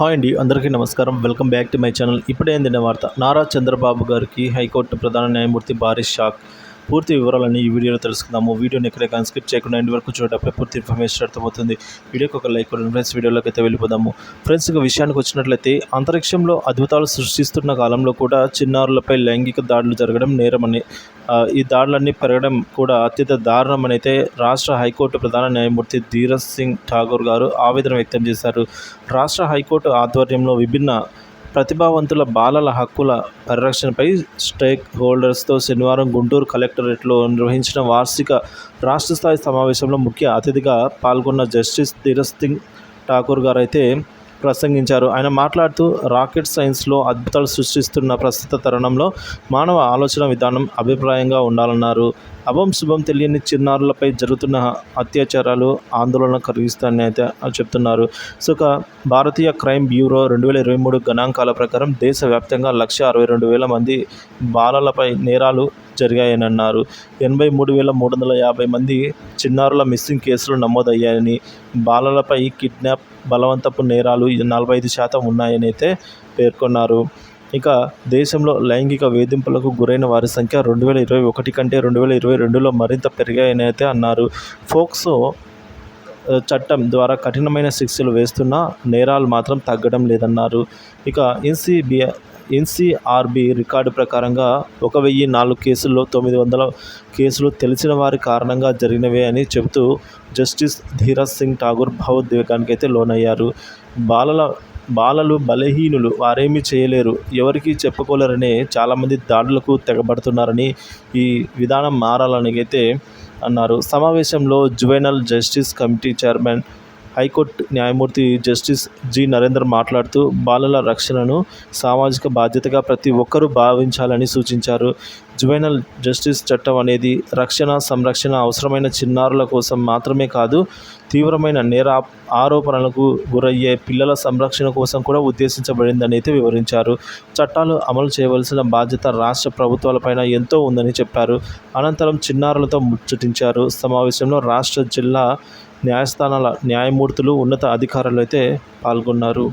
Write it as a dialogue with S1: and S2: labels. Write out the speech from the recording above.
S1: Hi అండి అందరికీ నమస్కారం. Welcome back to my channel. ఇప్పుడే అందిన వార్త నారా చంద్రబాబు గారికి హైకోర్టు ప్రధాన న్యాయమూర్తి భారీ షాక్. పూర్తి వివరాలని ఈ వీడియోలో తెలుసుకుందాము. వీడియోని ఎక్కడ కానీ స్కిప్ చేయకుండా ఎండ్ వరకు చూడటప్పుడు పూర్తి ఇన్ఫర్మేషన్ అర్థమవుతుంది. వీడియోకి ఒక లైక్ కొడండి. ఫ్రెండ్స్ వీడియోలోకి అయితే వెళ్ళిపోదాము. ఫ్రెండ్స్ ఇక విషయానికి వచ్చినట్లయితే అంతరిక్షంలో అద్భుతాలు సృష్టిస్తున్న కాలంలో కూడా చిన్నారులపై లైంగిక దాడులు జరగడం నేరమని ఈ దాడులన్నీ పెరగడం కూడా అత్యంత దారుణమని అయితే రాష్ట్ర హైకోర్టు ప్రధాన న్యాయమూర్తి ధీరజ్ సింగ్ ఠాగూర్ గారు ఆవేదన వ్యక్తం చేశారు. రాష్ట్ర హైకోర్టు ఆధ్వర్యంలో విభిన్న ప్రతిభావంతుల బాలల హక్కుల పరిరక్షణపై స్టేక్ హోల్డర్స్తో శనివారం గుంటూరు కలెక్టరేట్లో నిర్వహించిన వార్షిక రాష్ట్ర స్థాయి సమావేశంలో ముఖ్య అతిథిగా పాల్గొన్న జస్టిస్ ధీరజ్ సింగ్ ఠాకూర్ గారు అయితే ప్రసంగించారు. ఆయన మాట్లాడుతూ రాకెట్ సైన్స్లో అద్భుతాలు సృష్టిస్తున్న ప్రస్తుత తరుణంలో మానవ ఆలోచన విధానం అభిప్రాయంగా ఉండాలన్నారు. అభం శుభం తెలియని చిన్నారులపై జరుగుతున్న అత్యాచారాలు ఆందోళన కలిగిస్తాయని అయితే చెప్తున్నారు. సో భారతీయ క్రైమ్ బ్యూరో రెండు వేల ఇరవై మూడు గణాంకాల ప్రకారం దేశవ్యాప్తంగా లక్ష అరవై రెండు వేల మంది బాలలపై నేరాలు జరిగాయని అన్నారు ఎనభై మూడు వేల మూడు వందల యాభై మంది చిన్నారుల మిస్సింగ్ కేసులు నమోదయ్యాయని బాలలపై కిడ్నాప్ బలవంతపు నేరాలు నలభై ఐదు శాతం ఉన్నాయని అయితే పేర్కొన్నారు. ఇక దేశంలో లైంగిక వేధింపులకు గురైన వారి సంఖ్య రెండు వేల ఇరవై ఒకటి కంటే రెండు వేల ఇరవై రెండులో మరింత పెరిగాయని అయితే అన్నారు. ఫోక్సో చట్టం ద్వారా కఠినమైన శిక్షలు వేస్తున్న నేరాలు మాత్రం తగ్గడం లేదన్నారు. ఇక ఎన్సీబీ ఎన్సీఆర్బి రికార్డు ప్రకారంగా ఒక వెయ్యి నాలుగు కేసుల్లో తొమ్మిది వందల కేసులు తెలిసిన వారి కారణంగా జరిగినవే అని చెబుతూ జస్టిస్ ధీరజ్ సింగ్ ఠాగూర్ భావోద్వేగానికి అయితే లోనయ్యారు. బాలల బాలలు బలహీనులు వారేమీ చేయలేరు. ఎవరికీ చెప్పుకోలేరని చాలామంది దాడులకు తెగబడుతున్నారని ఈ విధానం మారాలని అయితే అన్నారు. సమావేశంలో juvenile justice committee chairman high court న్యాయమూర్తి జస్టిస్ జి. నరేందర్ మాట్లాడుతూ బాలల రక్షణను సామాజిక బాధ్యతగా ప్రతి ఒక్కరూ భావించాలని సూచించారు. జువెనల్ జస్టిస్ చట్టం అనేది రక్షణ సంరక్షణ అవసరమైన చిన్నారుల కోసం మాత్రమే కాదు తీవ్రమైన నేర ఆరోపణలకు గురయ్యే పిల్లల సంరక్షణ కోసం కూడా ఉద్దేశించబడిందని అయితే వివరించారు. చట్టాలు అమలు చేయవలసిన బాధ్యత రాష్ట్ర ప్రభుత్వాలపైన ఎంతో ఉందని చెప్పారు. అనంతరం చిన్నారులతో ముచ్చటించారు. సమావేశంలో రాష్ట్ర జిల్లా న్యాయస్థానాల న్యాయమూర్తులు ఉన్నత అధికారులు అయితే పాల్గొన్నారు.